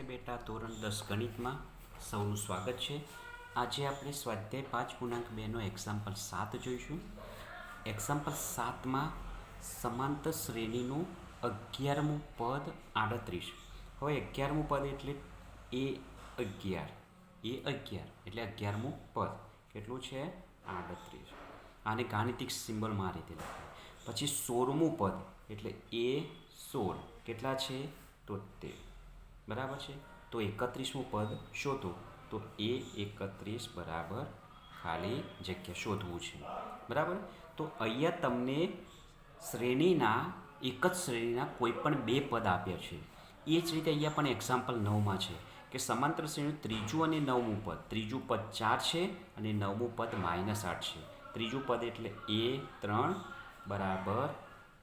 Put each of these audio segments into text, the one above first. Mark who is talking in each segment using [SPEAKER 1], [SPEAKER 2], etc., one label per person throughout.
[SPEAKER 1] નમસ્તે બેટા, ધોરણ દસ ગણિતમાં સૌનું સ્વાગત છે. આજે આપણે સ્વાધ્યાય પાંચ પૂર્ણાંક બેનો એક્ઝામ્પલ સાત જોઈશું. એક્ઝામ્પલ સાતમાં સમાંતર શ્રેણીનું અગિયારમું પદ આડત્રીસ. હવે અગિયારમું પદ એટલે એ અગિયાર. એ અગિયાર એટલે અગિયારમું પદ. કેટલું છે? આડત્રીસ. આને ગાણિતિક સિમ્બલમાં આ રીતે લખાય. પછી સોળમું પદ એટલે એ સોળ. કેટલા છે? તોતેર. બરાબર છે? તો એકત્રીસમું પદ શોધો. તો એ એકત્રીસ બરાબર ખાલી જગ્યા શોધવું છે. બરાબર? તો અહીંયા તમને શ્રેણીના, એક જ શ્રેણીના કોઈ પણ બે પદ આપ્યા છે. એ જ રીતે અહીંયા પણ એક્ઝામ્પલ નવમાં છે કે સમાંતર શ્રેણી ત્રીજું અને નવમું પદ. ત્રીજું પદ ચાર છે અને નવમું પદ માઇનસ આઠ છે. ત્રીજું પદ એટલે એ ત્રણ બરાબર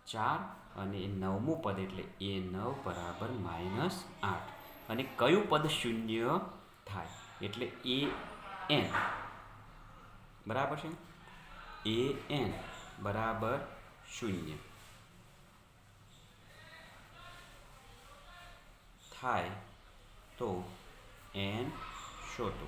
[SPEAKER 1] ચાર અને નવમું પદ એટલે એ નવ બરાબર માઇનસ આઠ. અને કયું પદ શૂન્ય થાય? એટલે એ એન બરાબર છે? એ એન બરાબર શૂન્ય થાય તો એન શોધો.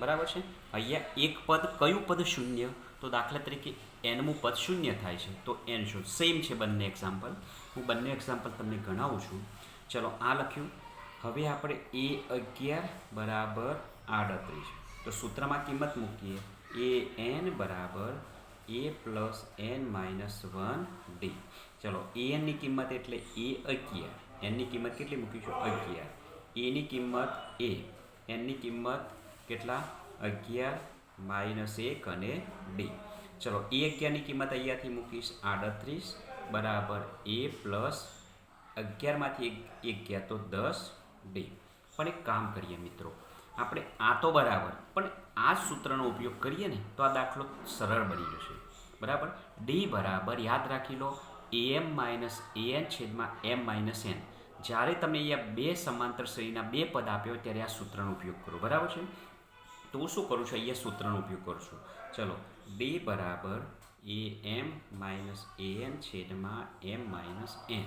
[SPEAKER 1] બરાબર છે? અહીંયા એક પદ કયું પદ શૂન્ય? તો દાખલા તરીકે એનમું પદ શૂન્ય થાય છે, તો એન શોધ. સેમ છે બંને એક્ઝામ્પલ હું બંને એક્ઝામ્પલ તમને ગણાવું છું. ચલો આ લખ્યું. હવે આપણે એ અગિયાર બરાબર આડત્રીસ. તો સૂત્રમાં કિંમત મૂકીએ. એ એન બરાબર A plus N minus one D. ચલો, એ એનની કિંમત એટલે એ અગિયાર. એનની કિંમત કેટલી મૂકીશું અગિયાર. એની કિંમત એ. એનની કિંમત કેટલા? અગિયાર માઇનસ એક અને ડી. ચલો, એ અગિયારની કિંમત અહીંયાથી મૂકીશ. આડત્રીસ બરાબર એ પ્લસ અગિયારમાંથી એક એક તો દસ. ડી પણ એક કામ કરીએ મિત્રો. આપણે આ તો બરાબર, પણ આ સૂત્રનો ઉપયોગ કરીએ ને, તો આ દાખલો સરળ બની જશે. બરાબર? ડી બરાબર, યાદ રાખી લો એમ માઇનસ એન છેદમાં એમ માઇનસ એન જ્યારે તમે અહીંયા બે સમાંતર શ્રેણીના બે પદ આપ્યો ત્યારે આ સૂત્રનો ઉપયોગ કરો. બરાબર છે? તો શું કરું છું? અહીંયા સૂત્રનો ઉપયોગ કરું છું. ચલો ડી બરાબર એ એમ માઇનસ એન છેદમાં એમ માઇનસ એન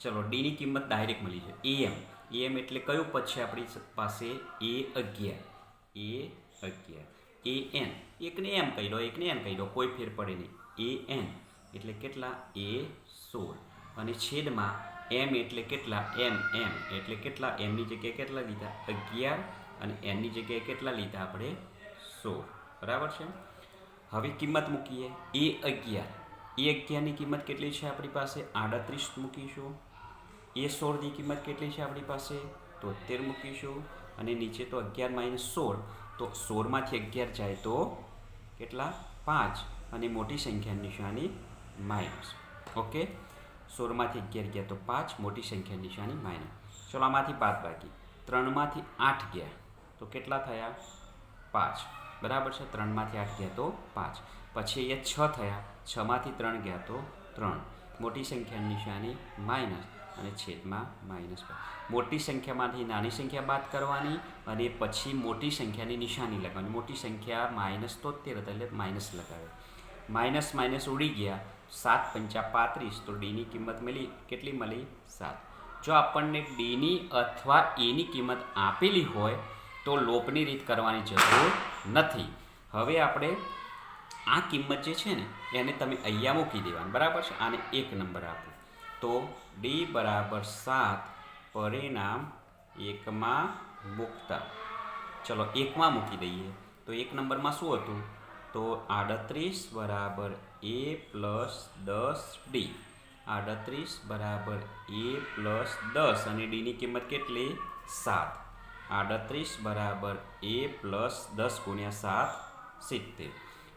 [SPEAKER 1] ચલો ડીની કિંમત ડાયરેક્ટ મળી છે એમ એમ એટલે કયું પદ છે આપણી પાસે? એ અગિયાર. એ અગિયાર. A N. એકને એમ કહી દો એકને એમ કહી દો કોઈ ફેર પડે નહીં. એ એન એટલે કેટલા? એ સોળ. અને છેદમાં એમ એટલે કેટલા? એમ એમ એટલે કેટલા? એમની જગ્યાએ કેટલા લીધા? અગિયાર. અને એનની જગ્યાએ કેટલા લીધા? આપણે સોળ. બરાબર છે? હવે કિંમત મૂકીએ. એ અગિયાર. એ અગિયારની કિંમત કેટલી છે આપણી પાસે? આડત્રીસ મૂકીશું. એ સોળની કિંમત કેટલી છે આપણી પાસે? તોતેર મૂકીશું અને નીચે તો અગિયાર માઇનસ સોળ. તો સોળમાંથી અગિયાર જાય તો કેટલા? પાંચ. અને મોટી સંખ્યાની નિશાની માઇનસ ઓકે? સોળમાંથી અગિયાર ગયા તો પાંચ, મોટી સંખ્યાની નિશાની માઇનસ ચલો આમાંથી બાદ બાકી. ત્રણમાંથી આઠ ગયા તો કેટલા થયા? પાંચ. બરાબર છે? ત્રણમાંથી આઠ ગયા તો પાંચ. પછી અહીંયા છ થયા. છમાંથી ત્રણ ગયા તો ત્રણ. મોટી સંખ્યાની નિશાની માઇનસ અને છેદમાં માઇનસ મોટી સંખ્યામાંથી નાની સંખ્યા બાદ કરવાની અને પછી મોટી સંખ્યાની નિશાની લગાવવાની મોટી સંખ્યા માઇનસ તોતેર હતા એટલે માઇનસ લગાવે. માઇનસ માઇનસ ઉડી ગયા. સાત પંચા પાંત્રીસ. તો ડીની કિંમત મળી. કેટલી મળી? સાત. જો આપણને ડીની અથવા એની કિંમત આપેલી હોય, તો લોપની રીત કરવાની જરૂર નથી. હવે આપણે આ કિંમત જે છે ને, એને તમે અહીંયા મૂકી દેવાની. બરાબર છે? આને એક નંબર આપો. તો ડી બરાબર સાત પરિણામ એકમાં મૂકતા. ચલો એકમાં મૂકી દઈએ. તો એક નંબરમાં શું હતું? તો આડત્રીસ બરાબર એ પ્લસ દસ ડી આડત્રીસ બરાબર એ પ્લસ દસ અને ડીની કિંમત કેટલી? સાત. આડત્રીસ બરાબર એ પ્લસ દસ ગુણ્યા સાત સિત્તેર.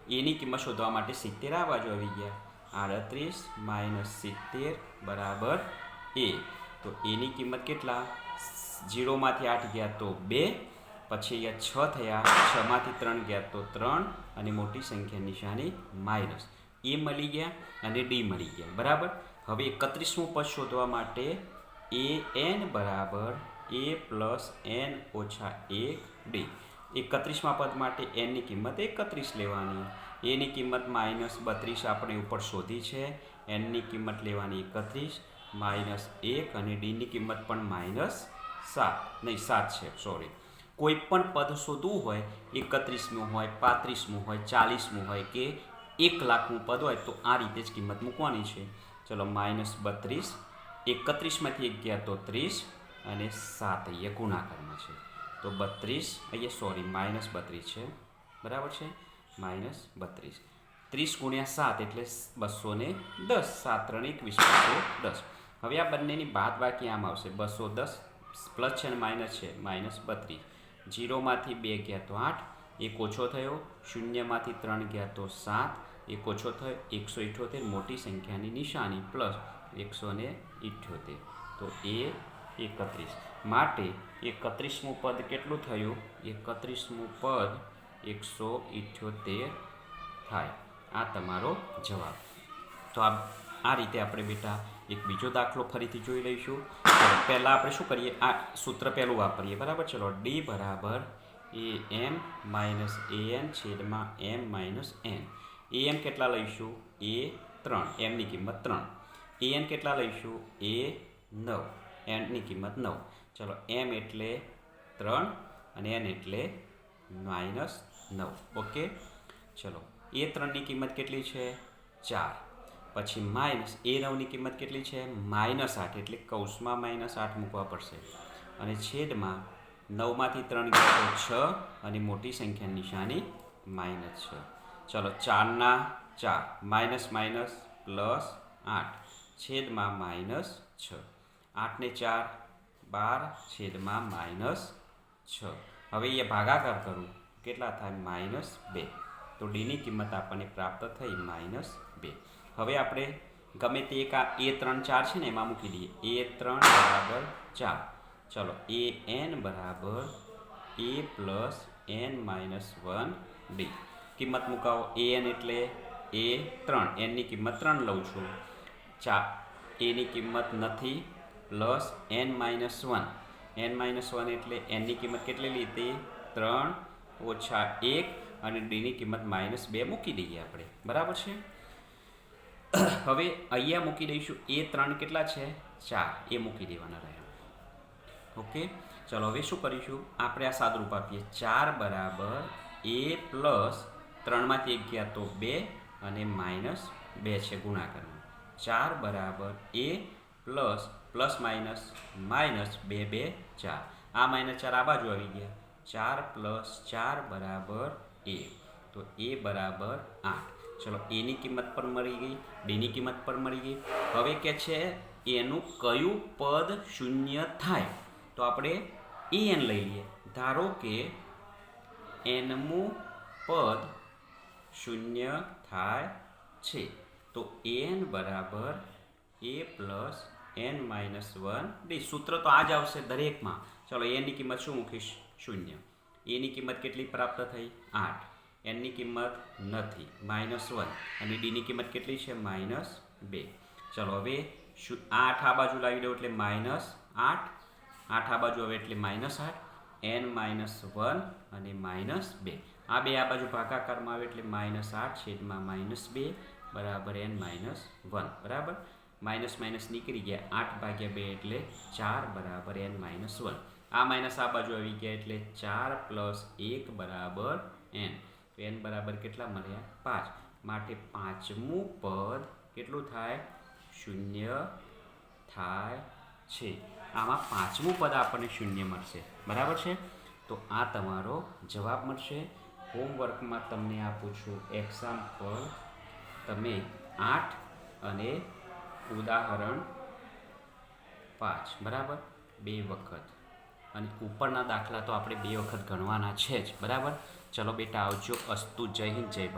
[SPEAKER 1] એની કિંમત શોધવા માટે સિત્તેર આ બાજુ આવી ગયા. આડત્રીસ માઇનસ સિત્તેર બરાબર એ. તો એની કિંમત કેટલા? જીરોમાંથી આઠ ગયા તો બે, પછી અહીંયા છ થયા, છમાંથી ત્રણ ગયા તો ત્રણ અને મોટી સંખ્યા નિશાની માઇનસ એ મળી ગયા અને ડી મળી ગયા. બરાબર? હવે એકત્રીસમું પદ શોધવા માટે એ એન બરાબર એ પ્લસ એન ઓછા એક ડી. એકત્રીસમાં પદ માટે એનની કિંમત એકત્રીસ લેવાની. એની કિંમત માઇનસ બત્રીસ આપણે ઉપર શોધી છે, એનની કિંમત લેવાની એકત્રીસ, માઇનસ એક અને ડીની કિંમત પણ માઇનસ સાત, નહીં, સાત છે, સોરી. કોઈ પણ પદ શોધવું હોય, એકત્રીસમું હોય, પાંત્રીસમું હોય, ચાલીસમું હોય કે એક લાખનું પદ હોય, તો આ રીતે જ કિંમત મૂકવાની છે. ચલો, માઇનસ બત્રીસ, એકત્રીસમાંથી અગિયાર તો ત્રીસ અને સાત અહીંયા ગુણાકારમાં છે. તો બત્રીસ, અહીંયા સોરી, માઇનસ બત્રીસ છે. બરાબર છે? માઇનસ બત્રીસ. ત્રીસ ગુણ્યા સાત એટલે બસો ને દસ. સાત ત્રણ એકવીસ, બસો દસ. હવે આ બંનેની બાદ બાકી આમ આવશે. બસો દસ પ્લસ છે અને માઇનસ છે. માઇનસ બત્રીસ. જીરોમાંથી બે ગયા તો આઠ. એક ઓછો થયો. શૂન્યમાંથી ત્રણ ગયા તો સાત. એક ઓછો થયો. એકસો ઇઠ્યોતેર મોટી સંખ્યાની નિશાની પ્લસ એકસો ને ઇઠ્યોતેર. તો એ એકત્રીસ. માટે એકત્રીસમું પદ કેટલું થયું? એકત્રીસમું પદ એકસો ઇઠ્યોતેર થાય. આ તમારો જવાબ. તો આ આ રીતે આપણે બેટા એક બીજો દાખલો ફરીથી જોઈ લઈશું. પહેલાં આપણે શું કરીએ? આ સૂત્ર પહેલું વાપરીએ. બરાબર? ચલો ડી બરાબર એ એમ માઇનસ એ એન છેદમાં એમ માઇનસ એન એ એમ કેટલા લઈશું? એ ત્રણ. એમની કિંમત ત્રણ. એ એન કેટલા લઈશું? એ નવ. એનની કિંમત નવ. ચલો એમ એટલે ત્રણ અને એન એટલે માઇનસ નવ. ઓકે? ચલો. એ ત્રણની કિંમત કેટલી છે? ચાર. પછી માઇનસ એ નવની કિંમત કેટલી છે? માઇનસ આઠ. એટલે કૌંસમાં માઇનસ આઠ મૂકવા પડશે. અને છેદમાં નવમાંથી ત્રણ ગયા છ અને મોટી સંખ્યાની નિશાની માઇનસ છ. ચલો, ચારના ચાર. માઇનસ માઇનસ પ્લસ આઠ. છેદમાં માઇનસ છ. આઠને ચાર, બાર. છેદમાં માઇનસ છ. હવે એ ભાગાકાર કરું. કેટલા થાય? માઇનસ બે. તો ડીની કિંમત આપણને પ્રાપ્ત થઈ માઇનસ બે. હવે આપણે ગમે તે એક આ એ ત્રણ ચાર છે ને, એમાં મૂકી દઈએ. એ ત્રણ બરાબર ચાર. ચલો, એ એન બરાબર A plus N minus one D કિંમત મુકાવો. એ એન એટલે એ ત્રણ. એનની કિંમત ત્રણ લઉં છું. ચા એની કિંમત નથી. Plus N minus one. N minus one એટલે એનની કિંમત કેટલી લીધી? ત્રણ ઓછા એક અને ડીની કિંમત માઇનસ બે મૂકી દઈએ આપણે. બરાબર છે? હવે અહીંયા મૂકી દઈશું. એ ત્રણ કેટલા છે? ચાર. એ મૂકી દેવાના રહ્યા. ઓકે? ચલો, હવે શું કરીશું? આપણે આ સાદુરૂપ આપીએ. ચાર બરાબર એ પ્લસ ત્રણમાંથી એક ગયા તો બે અને માઇનસ બે છે ગુણાકારમાં. ચાર બરાબર A plus plus minus minus બે બે, ચાર. આ માઇનસ ચાર આ બાજુ આવી ગયા. ચાર પ્લસ ચાર બરાબર એ. તો એ બરાબર આઠ. ચલો એની કિંમત પણ મળી ગઈ બેની કિંમત પણ મળી ગઈ. હવે કે છે, એનું કયું પદ શૂન્ય થાય? તો આપણે એ એન લઈ લઈએ. ધારો કે એનમું પદ શૂન્ય થાય છે. તો એન બરાબર A plus N minus one D સૂત્ર તો આ જ આવશે દરેકમાં. ચલો, એની કિંમત શું મૂકીશ? શૂન્ય. એની કિંમત કેટલી પ્રાપ્ત થઈ? આઠ. એનની કિંમત નથી. માઇનસ વન અને ડીની કિંમત કેટલી છે? માઇનસ બે. ચલો હવે શું આઠ આ બાજુ લાવી દઉં એટલે માઇનસ આઠ. આઠ આ બાજુ હવે એટલે માઇનસ આઠ. એન માઇનસ વન અને માઇનસ બે. આ બે આ બાજુ ભાગાકારમાં આવે એટલે માઇનસ આઠ છેદમાં માઇનસ બે બરાબર એન માઇનસ વન બરાબર? માઇનસ માઇનસ નીકળી ગયા. આઠ ભાગ્યા બે એટલે ચાર બરાબર એન માઇનસ વન આ માઇનસ આ બાજુ આવી ગયા એટલે ચાર પ્લસ એક બરાબર એન. તો એન બરાબર કેટલા મળ્યા? પાંચ. માટે પાંચમું પદ કેટલું થાય? શૂન્ય થાય છે. આમાં પાંચમું પદ આપણને શૂન્ય મળશે. બરાબર છે? તો આ તમારો જવાબ મળશે. હોમવર્કમાં તમને આપું છું એક્ઝામ્પલ તમે આઠ અને ઉદાહરણ પાંચ. બરાબર? બે વખત. અને ઉપરના દાખલા તો આપણે બે વખત ગણવાના છે જ, બરાબર? ચલો બેટા આવજો. અસ્તુ, જય હિન્દ, જય